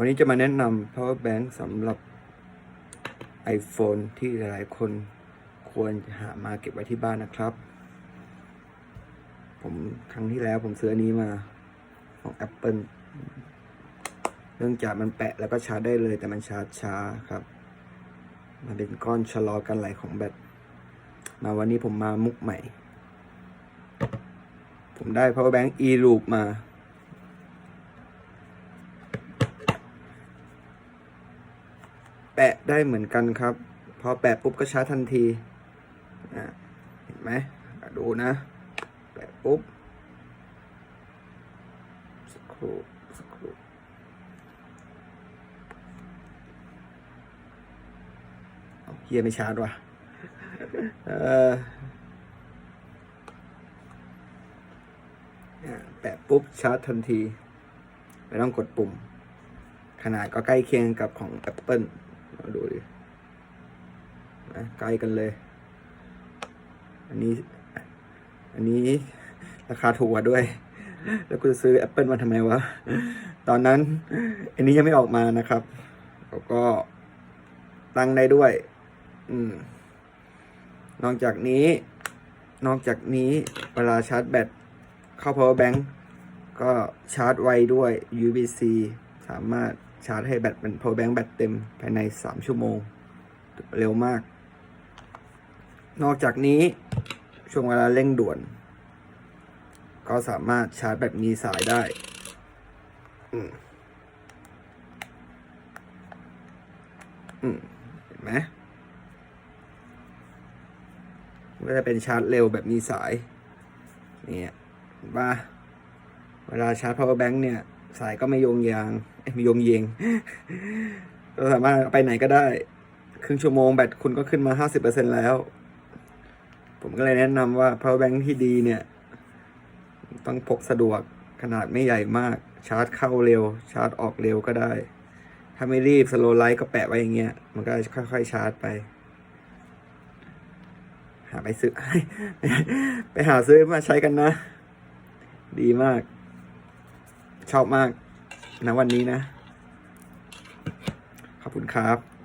วันนี้จะมาแนะนำ power bank สำหรับ iPhone ที่หลายๆคนควรจะหามาเก็บไว้ที่บ้านนะครับ ผมครั้งที่แล้วผมซื้ออันนี้มาของ Apple เนื่องจากมันแปะแล้วก็ชาร์จได้เลย แต่มันชาร์จช้าครับ มันเป็นก้อนชะลอการไหลของแบต มาวันนี้ผมมามุกใหม่ ผมได้ power bank e loop มา แปะได้เหมือนกันครับ พอแปะปุ๊บก็ชาร์จทันทีอะเห็นไหมดูนะ แปะปุ๊บสักครู่สักครู่เอาเฮียไม่ชาร์จว่ะเอออะแปะปุ๊บชาร์จทันที ไม่ต้องกดปุ่ม ขนาดก็ใกล้เคียงกับของ Apple มาดูดินะใกลกันเลย อันนี้ อันนี้ราคาถูกกว่าด้วย แล้วกูจะซื้อ Apple มาทำไมวะ ตอนนั้น อันนี้ยังไม่ออกมานะครับแล้วก็ตั้งได้ด้วย อืม นอกจากนี้ นอกจากนี้เวลาชาร์จแบตเข้า power bank ก็ชาร์จไวด้วย USB-C สามารถ ชาร์จให้แบตเป็น power bank แบตเต็มภายใน 3 ชั่วโมง เร็วมาก นอกจากนี้ช่วงเวลาเร่งด่วน ก็สามารถชาร์จแบบมีสายได้อืมอืมเห็นไหมก็จะเป็นชาร์จเร็วแบบมีสาย เนี่ยเห็นปะเวลาชาร์จ power bank เนี่ย สายก็ไม่โยงยางไม่โยงเยงเราสามารถไปไหนก็ได้ ครึ่งชั่วโมงแบตคุณก็ขึ้นมาห้าสิบเปอร์เซ็นแล้ว ผมก็เลยแนะนำว่า power bank ที่ดีเนี่ย ต้องพกสะดวกขนาดไม่ใหญ่มาก ชาร์จเข้าเร็ว ชาร์จออกเร็วก็ได้ ถ้าไม่รีบสโลไลท์ก็แปะไว้อย่างเงี้ย มันก็ค่อยๆชาร์จไป หาไปซื้อ ไปหาซื้อมาใช้กันนะ ดีมาก ชอบมากนะวันนี้นะ ขอบคุณครับ